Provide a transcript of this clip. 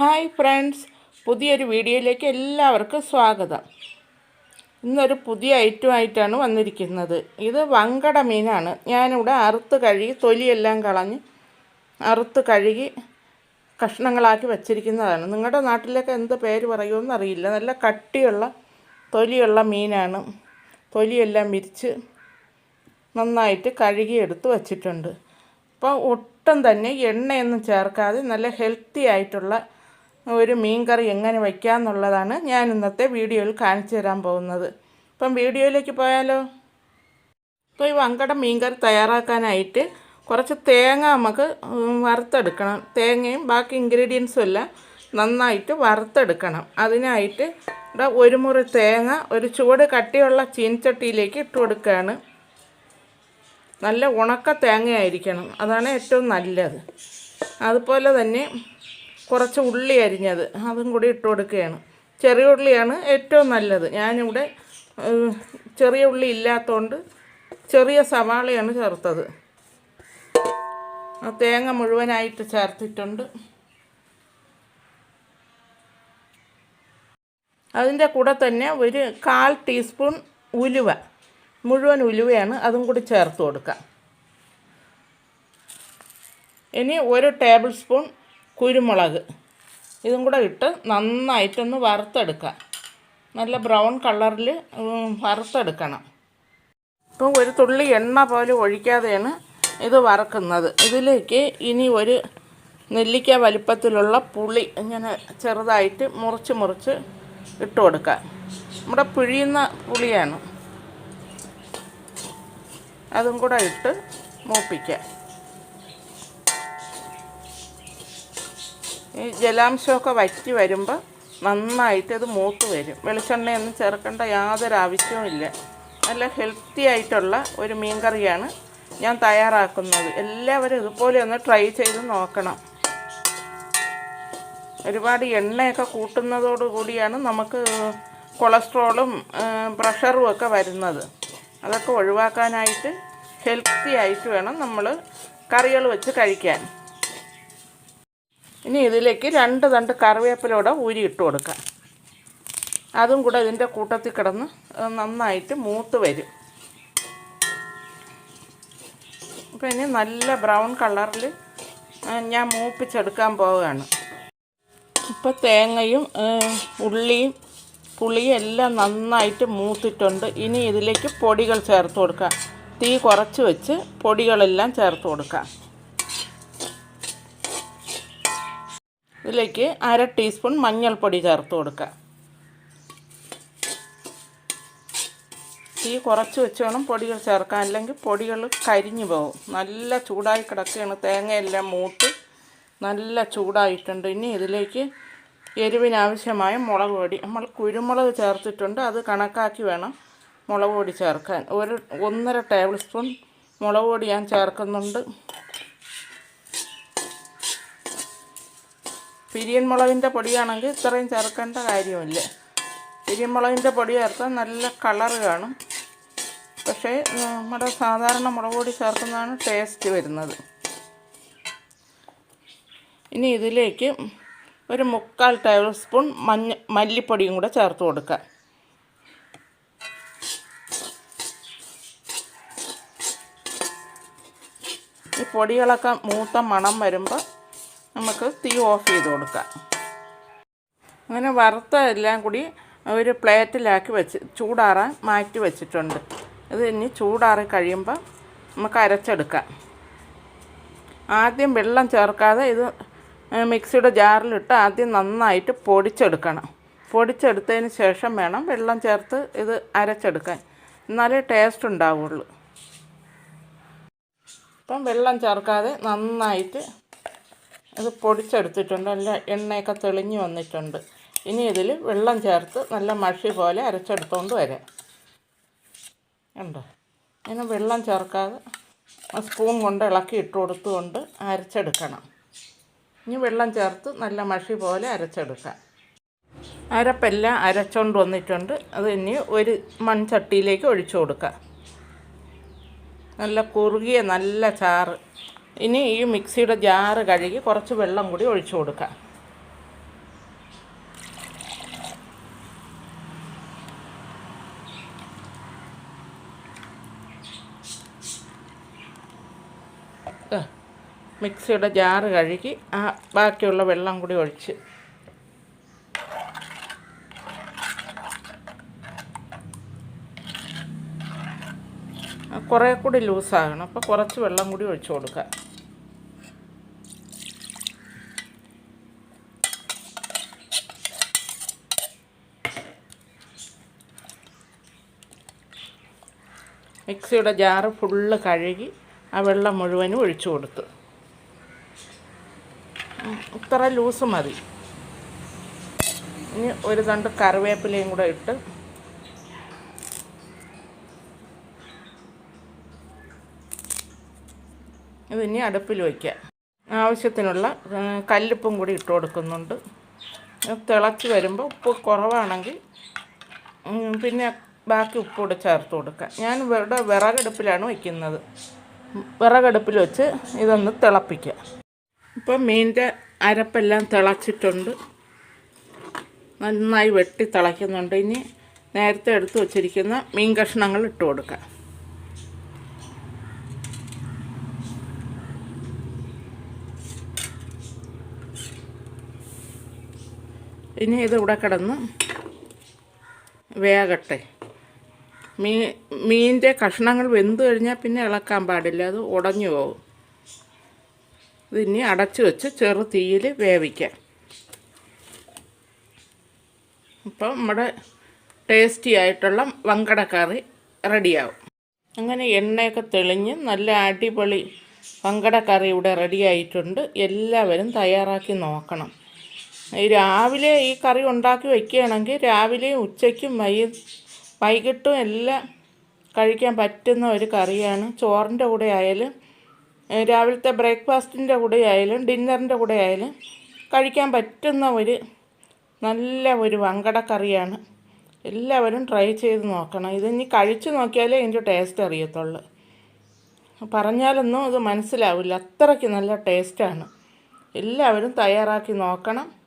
Hi friends പുതിയൊരു വീഡിയോയിലേക്ക് എല്ലാവർക്കും സ്വാഗതം. ഇന്നൊരു പുതിയ ഐറ്റമായിട്ടാണ് വന്നിരിക്കുന്നത്. ഇത് വങ്കട മീനാണ്. ഞാനിവിടെ അറുത്ത് കഴുകി തൊലിയെല്ലാം കളഞ്ഞ് അറുത്ത് കഴുകി കഷ്ണങ്ങളാക്കി വച്ചിരിക്കുന്നതാണ്. നിങ്ങളുടെ നാട്ടിലൊക്കെ എന്ത് പേര് പറയുമെന്ന് അറിയില്ല. നല്ല കട്ടിയുള്ള തൊലിയുള്ള മീനാണ്. തൊലിയെല്ലാം വിരിച്ച് നന്നായിട്ട് കഴുകി എടുത്ത് വച്ചിട്ടുണ്ട്. അപ്പോൾ ഒട്ടും തന്നെ എണ്ണയൊന്നും ചേർക്കാതെ നല്ല ഹെൽത്തി ആയിട്ടുള്ള ഒരു മീൻ കറി എങ്ങനെ വയ്ക്കുക എന്നുള്ളതാണ് ഞാൻ ഇന്നത്തെ വീഡിയോയിൽ കാണിച്ചു തരാൻ പോകുന്നത്. ഇപ്പം വീഡിയോയിലേക്ക് പോയാലോ? ഇപ്പോൾ ഈ വങ്കട മീൻ കറി തയ്യാറാക്കാനായിട്ട് കുറച്ച് തേങ്ങ നമുക്ക് വറുത്തെടുക്കണം. തേങ്ങയും ബാക്കി ഇൻഗ്രീഡിയൻസും എല്ലാം നന്നായിട്ട് വറുത്തെടുക്കണം. അതിനായിട്ട് ഒരു മുറി തേങ്ങ ഒരു ചൂട് കട്ടിയുള്ള ചീനച്ചട്ടിയിലേക്ക് ഇട്ട് കൊടുക്കുകയാണ്. നല്ല ഉണക്ക തേങ്ങയായിരിക്കണം. അതാണ് ഏറ്റവും നല്ലത്. അതുപോലെ തന്നെ കുറച്ച് ഉള്ളി അരിഞ്ഞത്. അതും കൂടി ഇട്ട് കൊടുക്കുകയാണ്. ചെറിയ ഉള്ളിയാണ് ഏറ്റവും നല്ലത്. ഞാനിവിടെ ചെറിയ ഉള്ളി ഇല്ലാത്തതുകൊണ്ട് ചെറിയ സവാളയാണ് ചേർത്തത്. തേങ്ങ മുഴുവനായിട്ട് ചേർത്തിട്ടുണ്ട്. അതിന്റെ കൂടെ തന്നെ ഒരു കാൽ ടീസ്പൂൺ ഉലുവ. മുഴുവൻ ഉലുവയാണ് അതും കൂടി ചേർത്ത് കൊടുക്കാം. ഇനി ഒരു ടേബിൾ സ്പൂൺ കുരുമുളക്. ഇതും കൂടെ ഇട്ട് നന്നായിട്ടൊന്ന് വറുത്തെടുക്കുക നല്ല ബ്രൗൺ കളറിൽ വറുത്തെടുക്കണം. ഇപ്പം ഒരു തുള്ളി എണ്ണ പോലെ ഒഴിക്കാതെയാണ് ഇത് വറക്കുന്നത്. ഇതിലേക്ക് ഇനി ഒരു നെല്ലിക്ക വലിപ്പത്തിലുള്ള പുളി ഇങ്ങനെ ചെറുതായിട്ട് മുറിച്ച് മുറിച്ച് ഇട്ട് കൊടുക്കുക നമ്മുടെ പിഴിയുന്ന പുളിയാണ്. അതും കൂടെ ഇട്ട് മൂപ്പിക്കാം. ഈ ജലാംശമൊക്കെ വറ്റി വരുമ്പോൾ നന്നായിട്ട് ഇത് മൂത്ത് വരും. വെളിച്ചെണ്ണയൊന്നും ചേർക്കേണ്ട യാതൊരു ആവശ്യവുമില്ല നല്ല ഹെൽത്തി ആയിട്ടുള്ള ഒരു മീൻ കറിയാണ് ഞാൻ തയ്യാറാക്കുന്നത്. എല്ലാവരും ഇതുപോലെ ഒന്ന് ട്രൈ ചെയ്ത് നോക്കണം. ഒരുപാട് എണ്ണയൊക്കെ കൂട്ടുന്നതോടു കൂടിയാണ് നമുക്ക് കൊളസ്ട്രോളും പ്രഷറും ഒക്കെ വരുന്നത്. അതൊക്കെ ഒഴിവാക്കാനായിട്ട് ഹെൽത്തി ആയിട്ട് വേണം നമ്മൾ കറികൾ വെച്ച് കഴിക്കാൻ. ഇനി ഇതിലേക്ക് രണ്ട് തണ്ട് കറിവേപ്പിലൂടെ ഊരി ഇട്ട് കൊടുക്കാം. അതും കൂടെ ഇതിന്റെ കൂട്ടത്തിൽ കിടന്ന് നന്നായിട്ട് മൂത്ത് വരും. അപ്പം ഇനി നല്ല ബ്രൗൺ കളറിൽ ഞാൻ മൂപ്പിച്ചെടുക്കാൻ പോവുകയാണ്. ഇപ്പോൾ തേങ്ങയും ഉള്ളിയും പുളിയും എല്ലാം നന്നായിട്ട് മൂത്തിട്ടുണ്ട്. ഇനി ഇതിലേക്ക് പൊടികൾ ചേർത്ത് കൊടുക്കാം. തീ കുറച്ച് വെച്ച് പൊടികളെല്ലാം ചേർത്ത് കൊടുക്കാം. ഇതിലേക്ക് അര ടീസ്പൂൺ മഞ്ഞൾപ്പൊടി ചേർത്ത് കൊടുക്കുക. തീ കുറച്ച് വെച്ച് വേണം പൊടികൾ ചേർക്കാൻ. അല്ലെങ്കിൽ പൊടികൾ കരിഞ്ഞു പോകും. നല്ല ചൂടായി കിടക്കുകയാണ്. തേങ്ങയെല്ലാം മൂട്ട് നല്ല ചൂടായിട്ടുണ്ട്. ഇനി ഇതിലേക്ക് എരിവിനാവശ്യമായ മുളക് പൊടി. നമ്മൾ കുരുമുളക് ചേർത്തിട്ടുണ്ട്. അത് കണക്കാക്കി വേണം മുളക് പൊടി ചേർക്കാൻ. ഒരു ഒന്നര ടേബിൾ സ്പൂൺ മുളക് പൊടി ഞാൻ ചേർക്കുന്നുണ്ട്. പിരിയൻ മുളകിന്റെ പൊടിയാണെങ്കിൽ ഇത്രയും ചേർക്കേണ്ട കാര്യമില്ല. പിരിയൻ മുളകിന്റെ പൊടി ചേർത്താൽ നല്ല കളർ കാണും. പക്ഷേ നമ്മുടെ സാധാരണ മുളക് പൊടി ചേർക്കുന്നതാണ് ടേസ്റ്റ് വരുന്നത്. ഇനി ഇതിലേക്ക് ഒരു മുക്കാൽ ടേബിൾ സ്പൂൺ മഞ്ഞ മല്ലിപ്പൊടിയും കൂടെ ചേർത്ത് കൊടുക്കുക. ഈ പൊടികളൊക്കെ മൂത്ത മണം വരുമ്പോൾ നമുക്ക് തീ ഓഫ് ചെയ്ത് കൊടുക്കാം. അങ്ങനെ വറുത്ത എല്ലാം കൂടി ഒരു പ്ലേറ്റിലാക്കി വെച്ച് ചൂടാറാൻ മാറ്റി വെച്ചിട്ടുണ്ട്. ഇത് ഇനി ചൂടാറി കഴിയുമ്പോൾ നമുക്ക് അരച്ചെടുക്കാം. ആദ്യം വെള്ളം ചേർക്കാതെ ഇത് മിക്സിയുടെ ജാറിലിട്ട് ആദ്യം നന്നായിട്ട് പൊടിച്ചെടുക്കണം. പൊടിച്ചെടുത്തതിന് ശേഷം വേണം വെള്ളം ചേർത്ത് ഇത് അരച്ചെടുക്കാൻ. എന്നാലേ ടേസ്റ്റ് ഉണ്ടാവുള്ളൂ. അപ്പം വെള്ളം ചേർക്കാതെ നന്നായിട്ട് ഇത് പൊടിച്ചെടുത്തിട്ടുണ്ട്. നല്ല എണ്ണയൊക്കെ തെളിഞ്ഞു വന്നിട്ടുണ്ട്. ഇനി ഇതിൽ വെള്ളം ചേർത്ത് നല്ല മഷി പോലെ അരച്ചെടുത്തുകൊണ്ട് വരാം. ഉണ്ടോ ഇങ്ങനെ വെള്ളം ചേർക്കാതെ സ്പൂൺ കൊണ്ട് ഇളക്കി ഇട്ട് കൊടുത്തുകൊണ്ട് അരച്ചെടുക്കണം. ഇനി വെള്ളം ചേർത്ത് നല്ല മഷി പോലെ അരച്ചെടുക്കാം. അരപ്പെല്ലാം അരച്ചുകൊണ്ട് വന്നിട്ടുണ്ട്. അത് ഇനി ഒരു മൺചട്ടിയിലേക്ക് ഒഴിച്ചു കൊടുക്കാം. നല്ല കുറുകിയ നല്ല ചാറ് ഇനി ഈ മിക്സിയുടെ ജാറ് കഴുകി കുറച്ച് വെള്ളം കൂടി ഒഴിച്ചു കൊടുക്കാം. മിക്സിയുടെ ജാറ് കഴുകി ആ ബാക്കിയുള്ള വെള്ളം കൂടി ഒഴിച്ച്. കുറേ കൂടി ലൂസാകണം. അപ്പോൾ കുറച്ച് വെള്ളം കൂടി ഒഴിച്ചു കൊടുക്കുക മിക്സിയുടെ ജാറ് ഫുള്ള് കഴുകി ആ വെള്ളം മുഴുവനും ഒഴിച്ചു കൊടുത്തു. ഇത്ര ലൂസ് മതി. ഇനി ഒരു തണ്ട് കറിവേപ്പിലയും കൂടെ ഇട്ട് ഇതിനി അടുപ്പിൽ വയ്ക്കാം ആവശ്യത്തിനുള്ള കല്ലുപ്പും കൂടി ഇട്ട് കൊടുക്കുന്നുണ്ട്. തിളച്ച് വരുമ്പോൾ ഉപ്പ് കുറവാണെങ്കിൽ പിന്നെ ബാക്കി ഉപ്പൂടെ ചേർത്ത് കൊടുക്കുക. ഞാൻ ഇവിടെ വിറകടുപ്പിലാണ് വയ്ക്കുന്നത് വിറകടുപ്പിൽ വെച്ച് ഇതൊന്ന് തിളപ്പിക്കുക. ഇപ്പം മീനിന്റെ അരപ്പെല്ലാം തിളച്ചിട്ടുണ്ട്. നന്നായി വെട്ടി തിളയ്ക്കുന്നുണ്ട്. ഇനി നേരത്തെ എടുത്തു വച്ചിരിക്കുന്ന മീൻ കഷ്ണങ്ങൾ ഇട്ട് കൊടുക്കുക. ഇനി ഇത് ഇവിടെ കിടന്ന് വേകട്ടെ മീ മീനിന്റെ കഷ്ണങ്ങൾ വെന്ത് കഴിഞ്ഞാൽ പിന്നെ ഇളക്കാൻ പാടില്ല. അത് ഉടഞ്ഞു പോകും. ഇതിനി അടച്ചു വെച്ച് ചെറു തീയിൽ വേവിക്കാം. അപ്പം നമ്മുടെ ടേസ്റ്റി ആയിട്ടുള്ള വങ്കടക്കറി റെഡിയാവും. അങ്ങനെ എണ്ണയൊക്കെ തെളിഞ്ഞ് നല്ല അടിപൊളി വങ്കടക്കറി ഇവിടെ റെഡിയായിട്ടുണ്ട്. എല്ലാവരും തയ്യാറാക്കി നോക്കണം. രാവിലെ ഈ കറി ഉണ്ടാക്കി വയ്ക്കുകയാണെങ്കിൽ രാവിലെയും ഉച്ചയ്ക്കും വൈ വൈകിട്ടും എല്ലാം കഴിക്കാൻ പറ്റുന്ന ഒരു കറിയാണ്. ചോറിന്റെ കൂടെ ആയാലും രാവിലത്തെ ബ്രേക്ക്ഫാസ്റ്റിന്റെ കൂടെ ആയാലും ഡിന്നറിന്റെ കൂടെ ആയാലും കഴിക്കാൻ പറ്റുന്ന ഒരു നല്ല ഒരു വങ്കടക്കറിയാണ് എല്ലാവരും ട്രൈ ചെയ്ത് നോക്കണം. ഇത് ഇതിനി കഴിച്ചു നോക്കിയാലേ ഇതിന്റെ ടേസ്റ്റ് അറിയത്തുള്ളൂ. പറഞ്ഞാലൊന്നും ഇത് മനസ്സിലാവില്ല. അത്രയ്ക്ക് നല്ല ടേസ്റ്റാണ്. എല്ലാവരും തയ്യാറാക്കി നോക്കണം.